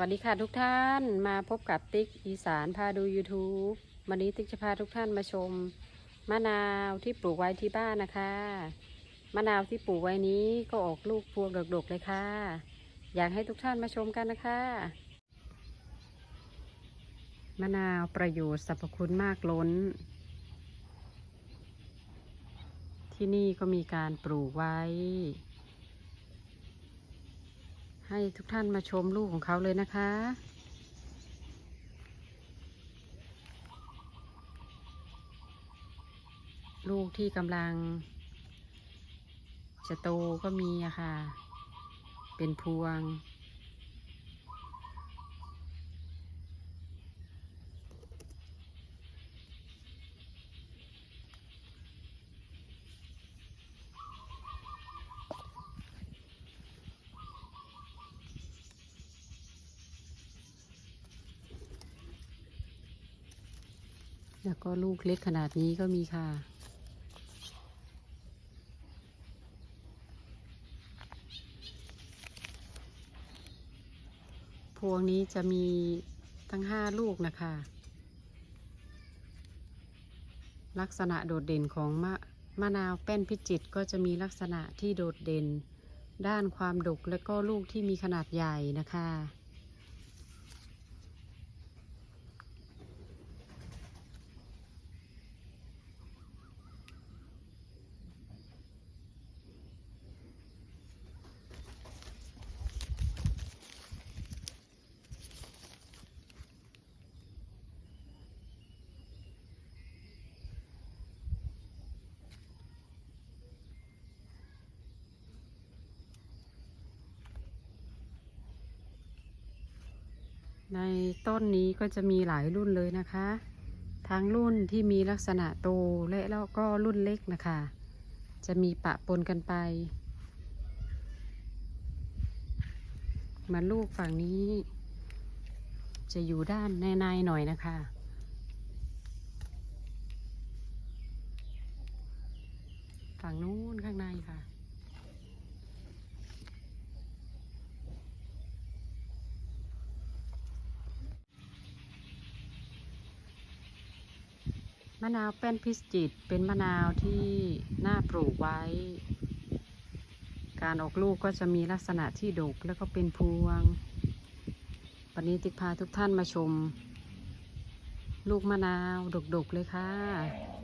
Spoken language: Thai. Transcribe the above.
วัสดีค่ะทุกท่านมาพบกับติ๊กอีสานพาดู YouTube วันนี้ติ๊กจะพาทุกท่านมาชม มะนาวที่ปลูกไว้ที่บ้านนะคะ มะนาวที่ปลูกไว้นี้ก็ออกลูกพวงดกๆเลยค่ะ อยากให้ทุกท่านมาชมกันนะคะ มะนาวประโยชน์สรรพคุณมากล้น ที่นี่ก็มีการปลูกไว้ ให้ทุกท่านมาชมลูกของเขาเลยนะคะ ลูกที่กำลัง จะโตก็มีอะค่ะ เป็นพวง แล้วก็ลูกเล็กขนาดนี้ก็มีค่ะ พวงนี้จะมีทั้งห้าลูกนะคะ ลักษณะโดดเด่นของมะมะนาวแป้นพิจิตรก็จะมีลักษณะที่โดดเด่น ด้านความดกและก็ลูกที่มีขนาดใหญ่นะคะ ในต้นนี้ก็จะมีหลายรุ่นเลยนะคะ ทั้งรุ่นที่มีลักษณะโตและแล้วก็รุ่นเล็กนะคะ จะมีปะปนกันไปมาลูกฝั่งนี้ จะอยู่ด้านในในๆหน่อยนะคะฝั่งนู้นข้างในค่ะ มะนาวแป้นพิจิตเป็นมะนาวที่น่าปลูกไว้ การออกลูกก็จะมีลักษณะที่ดกแล้วก็เป็นพวง วันนี้ติ๊กพาทุกท่านมาชม ลูกมะนาวดกๆเลยค่ะ